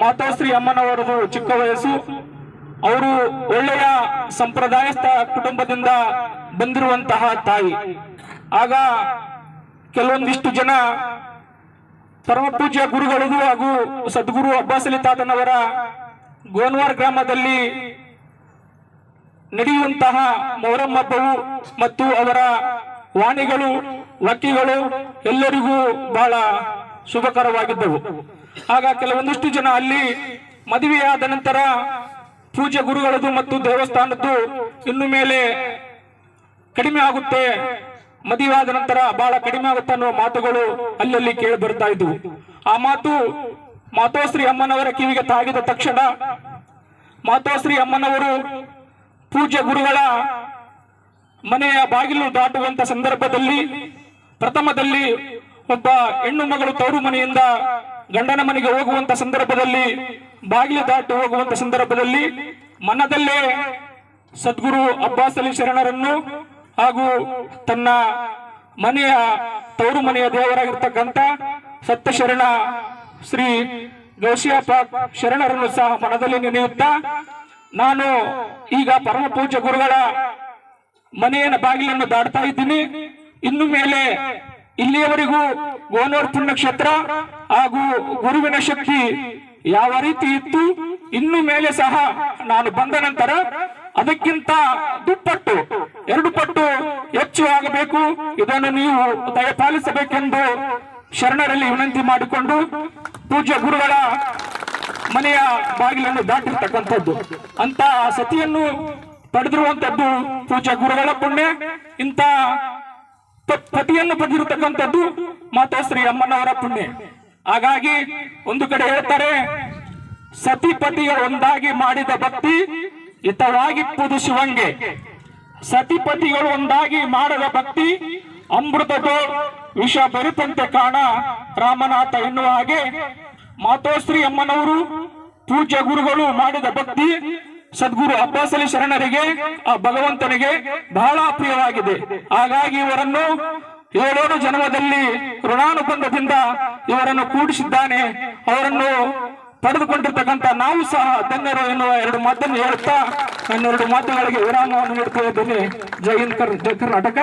ಮಾತಾಶ್ರೀ ಅಮ್ಮನವರದು ಚಿಕ್ಕ ವಯಸ್ಸು. ಅವರು ಒಳ್ಳೆಯ ಸಂಪ್ರದಾಯಸ್ಥ ಕುಟುಂಬದಿಂದ ಬಂದಿರುವಂತಹ ತಾಯಿ. ಆಗ ಕೆಲವೊಂದಿಷ್ಟು ಜನ ಪರಮಪೂಜ್ಯ ಗುರುಗಳಿಗೂ ಹಾಗೂ ಸದ್ಗುರು ಅಬ್ಬಾಸಲಿ ತಾತನವರ ಗೋನ್ವಾರ್ ಗ್ರಾಮದಲ್ಲಿ ನಡೆಯುವಂತಹ ಮೊಹರಂ ಹಬ್ಬವು ಮತ್ತು ಅವರ ವಾಣಿಗಳು ವಕ್ಕಿಗಳು ಎಲ್ಲರಿಗೂ ಬಹಳ ಶುಭಕರವಾಗಿದ್ದವು. ಆಗ ಕೆಲವೊಂದಿಷ್ಟು ಜನ ಅಲ್ಲಿ ಮದುವೆಯಾದ ನಂತರ ಪೂಜೆ ಗುರುಗಳದು ಮತ್ತು ದೇವಸ್ಥಾನದ್ದು ಇನ್ನು ಮೇಲೆ ಕಡಿಮೆ ಆಗುತ್ತೆ. ಮದುವೆ ನಂತರ ಬಹಳ ಕಡಿಮೆ ಆಗುತ್ತೆ ಅನ್ನುವ ಮಾತುಗಳು ಅಲ್ಲಲ್ಲಿ ಕೇಳಿ ಬರ್ತಾ ಇದ್ವು. ಆ ಮಾತು ಮಾತೋಶ್ರೀ ಅಮ್ಮನವರ ಕಿವಿಗೆ ತಾಗಿದ ತಕ್ಷಣ ಮಾತೋಶ್ರೀ ಅಮ್ಮನವರು ಪೂಜ್ಯ ಗುರುಗಳ ಮನೆಯ ಬಾಗಿಲು ದಾಟುವಂತ ಸಂದರ್ಭದಲ್ಲಿ ಪ್ರಥಮದಲ್ಲಿ ಒಬ್ಬ ಹೆಣ್ಣು ಮಗಳು ತವರು ಮನೆಯಿಂದ ಗಂಡನ ಮನೆಗೆ ಹೋಗುವಂತ ಸಂದರ್ಭದಲ್ಲಿ, ಬಾಗಿಲು ದಾಟಿ ಹೋಗುವಂತ ಸಂದರ್ಭದಲ್ಲಿ ಮನದಲ್ಲೇ ಸದ್ಗುರು ಅಬ್ಬಾಸ್ ಅಲಿ ಶರಣರನ್ನು ಹಾಗೂ ತನ್ನ ಮನೆಯ ತವರು ಮನೆಯ ದೇವರಾಗಿರ್ತಕ್ಕಂಥ ಸತ್ಯ ಶರಣ ಶ್ರೀ ಗೌಶಿಯಪ್ಪ ಶರಣರನ್ನು ಸಹ ಮನದಲ್ಲಿ ನೆನೆಯುತ್ತಾ, ನಾನು ಈಗ ಪರಮ ಪೂಜ್ಯ ಗುರುಗಳ ಮನೆಯ ಬಾಗಿಲನ್ನು ದಾಟ್ತಾ ಇದ್ದೀನಿ. ಇನ್ನು ಮೇಲೆ ಇಲ್ಲಿಯವರೆಗೂ ಗೋನೂರ್ ಪುಣ್ಯಕ್ಷೇತ್ರ ಹಾಗೂ ಗುರುವಿನ ಶಕ್ತಿ ಯಾವ ರೀತಿ ಇತ್ತು, ಇನ್ನು ಮೇಲೆ ಸಹ ನಾನು ಬಂದ ನಂತರ ಅದಕ್ಕಿಂತ ದುಪ್ಪಟ್ಟು, ಎರಡು ಪಟ್ಟು ಹೆಚ್ಚು ಆಗಬೇಕು. ಇದನ್ನು ನೀವು ದಯಪಾಲಿಸಬೇಕೆಂದು ಶರಣರಲ್ಲಿ ವಿನಂತಿ ಮಾಡಿಕೊಂಡು ಪೂಜ್ಯ ಗುರುಗಳ ಮನೆಯ ಬಾಗಿಲನ್ನು ದಾಟಿರ್ತಕ್ಕಂಥದ್ದು. ಅಂತ ಸತಿಯನ್ನು ಪಡೆದಿರುವಂತದ್ದು ಪೂಜ್ಯ ಗುರುಗಳ ಪುಣ್ಯ. ಇಂಥ ಪತಿಯನ್ನು ಪಡೆದಿರತಕ್ಕಂಥದ್ದು ಮಾತಾಶ್ರೀ ಅಮ್ಮನವರ ಪುಣ್ಯ. ಹಾಗಾಗಿ ಒಂದು ಕಡೆ ಹೇಳ್ತಾರೆ ಸತಿಪತಿಗಳು ಒಂದಾಗಿ ಮಾಡಿದ ಭಕ್ತಿ ಹಿತವಾಗಿ ಶಿವಂಗೆ ಸತಿಪತಿಗಳು ಒಂದಾಗಿ ಮಾಡದ ಭಕ್ತಿ ಅಮೃತದೋ ವಿಷ ಬೆರೆತಂತೆ ಕಾಣ ರಾಮನಾಥ ಎನ್ನುವ ಹಾಗೆ ಮಾತೋಶ್ರೀ ಅಮ್ಮನವರು ಪೂಜ್ಯ ಗುರುಗಳು ಮಾಡಿದ ಭಕ್ತಿ ಸದ್ಗುರು ಅಬ್ಬಾಸಲಿ ಶರಣರಿಗೆ, ಆ ಭಗವಂತನಿಗೆ ಬಹಳ ಪ್ರಿಯವಾಗಿದೆ. ಹಾಗಾಗಿ ಇವರನ್ನು ಏಳೇಳು ಜನ್ಮದಲ್ಲಿ ಋಣಾನುಬಂಧದಿಂದ ಇವರನ್ನು ಕೂಡಿಸಿದ್ದಾನೆ. ಅವರನ್ನು ಪಡೆದುಕೊಂಡಿರ್ತಕ್ಕಂಥ ನಾವು ಸಹ ಧನ್ಯರು ಎನ್ನುವ ಎರಡು ಮಾತನ್ನು ಹೇಳುತ್ತಾ ನನ್ನೆರಡು ಮಾತುಗಳಿಗೆ ವಿರಾಮವನ್ನು ನೀಡುತ್ತಿದ್ದೇನೆ ಜಯಂತ ಹಿಂದ್ ಕರ್- ಕರ್ನಾಟಕ.